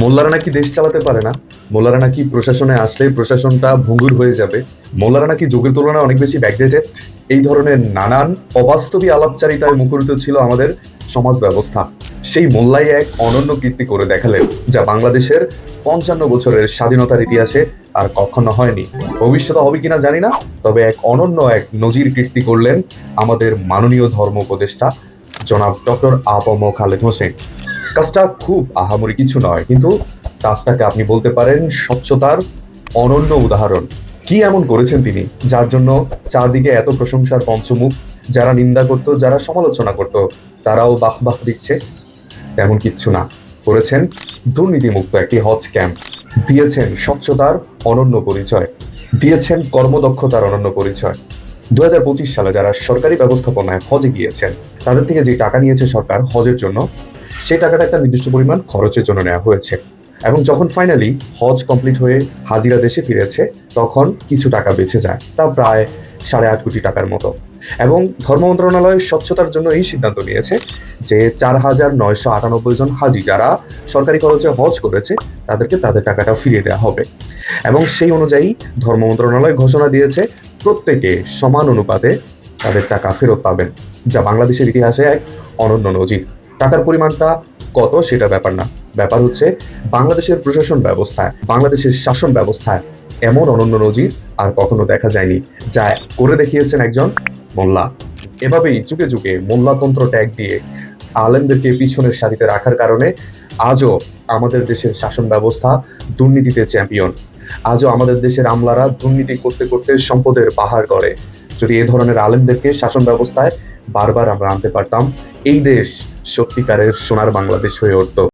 মোল্লারা নাকি দেশ চালাতে পারে না? মোল্লারা নাকি প্রশাসনে আসলে প্রশাসনটা ভঙ্গুর হয়ে যাবে? মোল্লারা নাকি যুগের তুলনায় অনেক বেশি ব্যাকডেটেড এই ধরনের নানান অবাস্তবী আলাপচারিতায় মুখরিত ছিল আমাদের সমাজ ব্যবস্থা। সেই মোল্লাই এক অনন্য কীর্তি করে দেখালেন, যা বাংলাদেশের পঞ্চান্ন বছরের স্বাধীনতার ইতিহাসে আর কখনো হয়নি। ভবিষ্যতে হবে কিনা জানি না, তবে এক অনন্য এক নজির কীর্তি করলেন আমাদের মাননীয় ধর্ম উপদেষ্টা জনাব ডক্টর আবম খালেদ হোসেন। কাজটা খুব আহামরি কিছু নয়, কিন্তু কাজটাকে আপনি বলতে পারেন স্বচ্ছতার অনন্য উদাহরণ। কি এমন করেছেন তিনি, যার জন্য চারদিকে এত প্রশংসার পঞ্চমুখ, যারা নিন্দা করত, যারা সমালোচনা করত, তারাও বাহ বাহ দিচ্ছে? তেমন কিচ্ছু না। করেছেন দুর্নীতিমুক্ত একটি হজ ক্যাম্প। দিয়েছেন স্বচ্ছতার অনন্য পরিচয়। দিয়েছেন কর্মদক্ষতার অনন্য পরিচয়। দু হাজার পঁচিশ সালে যারা সরকারি ব্যবস্থাপনায় হজে গিয়েছেন, তাদের থেকে যে টাকা নিয়েছে সরকার হজের জন্য সেই টাকাটা একটা নির্দিষ্ট পরিমাণ খরচের জন্য নেওয়া হয়েছে। এবং যখন ফাইনালি হজ কমপ্লিট হয়ে হাজিরা দেশে ফিরেছে, তখন কিছু টাকা বেঁচে যায়, তা প্রায় সাড়ে আট কোটি টাকার মতো। এবং ধর্ম মন্ত্রণালয় স্বচ্ছতার জন্য এই সিদ্ধান্ত নিয়েছে যে চার হাজার নয়শো আটানব্বই জন হাজি যারা সরকারি খরচে হজ করেছে, তাদেরকে তাদের টাকাটা ফিরিয়ে দেওয়া হবে। এবং সেই অনুযায়ী ধর্ম মন্ত্রণালয় ঘোষণা দিয়েছে, প্রত্যেকে সমান অনুপাতে তাদের টাকা ফেরত পাবেন, যা বাংলাদেশের ইতিহাসে এক অনন্য নজির। টাকার পরিমাণটা কত সেটা ব্যাপার না। ব্যাপার হচ্ছে বাংলাদেশের প্রশাসন ব্যবস্থায় বাংলাদেশের শাসন ব্যবস্থায় এমন অনন্য নজির আর কখনো দেখা যায়নি, যা করে দেখিয়েছেন একজন মোল্লা। এভাবেই যুগে যুগে মোল্লাতন্ত্র ট্যাগ দিয়ে আলেমদেরকে পিছনের সারিতে রাখার কারণে আজও আমাদের দেশের শাসন ব্যবস্থা দুর্নীতিতে চ্যাম্পিয়ন। আজও আমাদের দেশের আমলারা দুর্নীতি করতে করতে সম্পদের পাহাড় করে যদি এ ধরনের আলেমদেরকে শাসন ব্যবস্থায় বারবার আমরা আনতে পারতাম। এই দেশ সত্যিকারের সোনার বাংলাদেশ হয়ে উঠত।